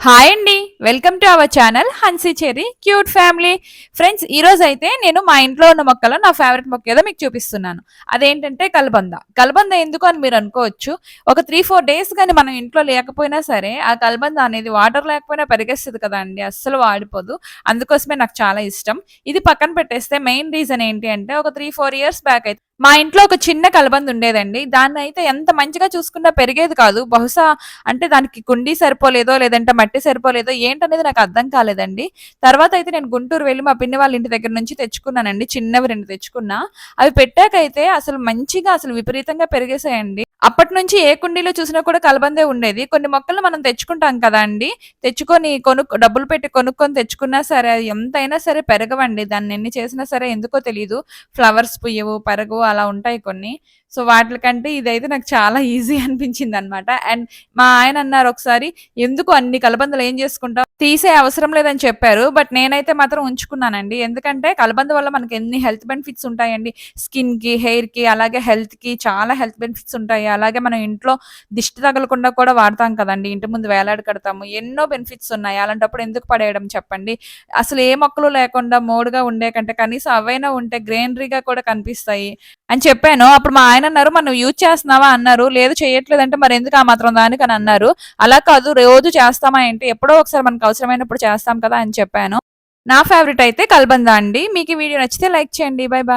Hi అండి welcome to our channel Hansi Cherry cute family friends ఈరోజు అయితే నేను మా ఇంట్లో ఉన్న మొక్కలో నా ఫేవరెట్ మొక్క ఏదో మీకు చూపిస్తున్నాను. అదేంటంటే కలబంద. కలబంద ఎందుకు అని మీరు అనుకోవచ్చు. ఒక త్రీ ఫోర్ డేస్ కానీ మనం ఇంట్లో లేకపోయినా సరే ఆ కలబంద అనేది వాటర్ లేకపోయినా పెరిగేస్తుంది కదా అండి అస్సలు వాడిపోదు. అందుకోసమే నాకు చాలా ఇష్టం. ఇది పక్కన పెట్టేస్తే మెయిన్ రీజన్ ఏంటి అంటే ఒక త్రీ ఫోర్ ఇయర్స్ బ్యాక్ అయితే మా ఇంట్లో ఒక చిన్న కలబంద ఉండేదండి. దాన్ని అయితే ఎంత మంచిగా చూసుకున్నా పెరిగేది కాదు. బహుశా అంటే దానికి కుండీ సరిపోలేదో లేదంటే మట్టి సరిపోలేదో ఏంటనేది నాకు అర్థం కాలేదండి. తర్వాత అయితే నేను గుంటూరు వెళ్ళి మా పిన్ని వాళ్ళ ఇంటి దగ్గర నుంచి తెచ్చుకున్నానండి. చిన్నవి రెండు తెచ్చుకున్నా. అవి పెట్టాకైతే అసలు మంచిగా అసలు విపరీతంగా పెరిగేసాయండి అప్పటి నుంచి ఏ కుండీలో చూసినా కూడా కలబందే ఉండేది. కొన్ని మొక్కలు మనం తెచ్చుకుంటాం కదా అండి. తెచ్చుకొని కొను డబ్బులు పెట్టి కొనుక్కొని తెచ్చుకున్నా సరే అది ఎంతైనా సరే పెరగవండి. దాన్ని ఎన్ని చేసినా సరే ఎందుకో తెలియదు ఫ్లవర్స్ పుయ్యవు పెరగవు అలా ఉంటాయి కొన్ని. సో వాటికంటే ఇదైతే నాకు చాలా ఈజీ అనిపించింది అనమాట అండ్ మా ఆయన అన్నారు ఒకసారి ఎందుకు అన్ని కలబందలు ఏం చేసుకుంటాం తీసే అవసరం లేదని చెప్పారు బట్ నేనైతే మాత్రం ఉంచుకున్నానండి. ఎందుకంటే కలబంద వల్ల మనకి ఎన్ని హెల్త్ బెనిఫిట్స్ ఉంటాయండి? స్కిన్కి హెయిర్కి అలాగే హెల్త్కి చాలా హెల్త్ బెనిఫిట్స్ ఉంటాయి. అలాగే మనం ఇంట్లో దిష్టి తగలకుండా కూడా వాడతాం కదండి. ఇంటి ముందు వేలాడి కడతాము. ఎన్నో బెనిఫిట్స్ ఉన్నాయి. అలాంటప్పుడు ఎందుకు పడేయడం చెప్పండి? అసలు ఏ మొక్కలు లేకుండా మోడుగా ఉండే కంటే కనీసం అవైనా ఉంటే గ్రీనరీగా కూడా కనిపిస్తాయి. అని చెప్పాను. అప్పుడు మా ఆయన అన్నారు మనం యూజ్ చేస్తున్నావా? అన్నారు. లేదు చేయట్లేదు అంటే మరి ఎందుకు ఆ మాత్రం దానికి అని అన్నారు. అలా కాదు రోజు చేస్తామా ఏంటి? ఎప్పుడో ఒకసారి మనకు అవసరమైనప్పుడు చేస్తాం కదా అని చెప్పాను. నా ఫేవరెట్ అయితే కల్బందా అండి. మీకు ఈ వీడియో నచ్చితే లైక్ చేయండి. Bye bye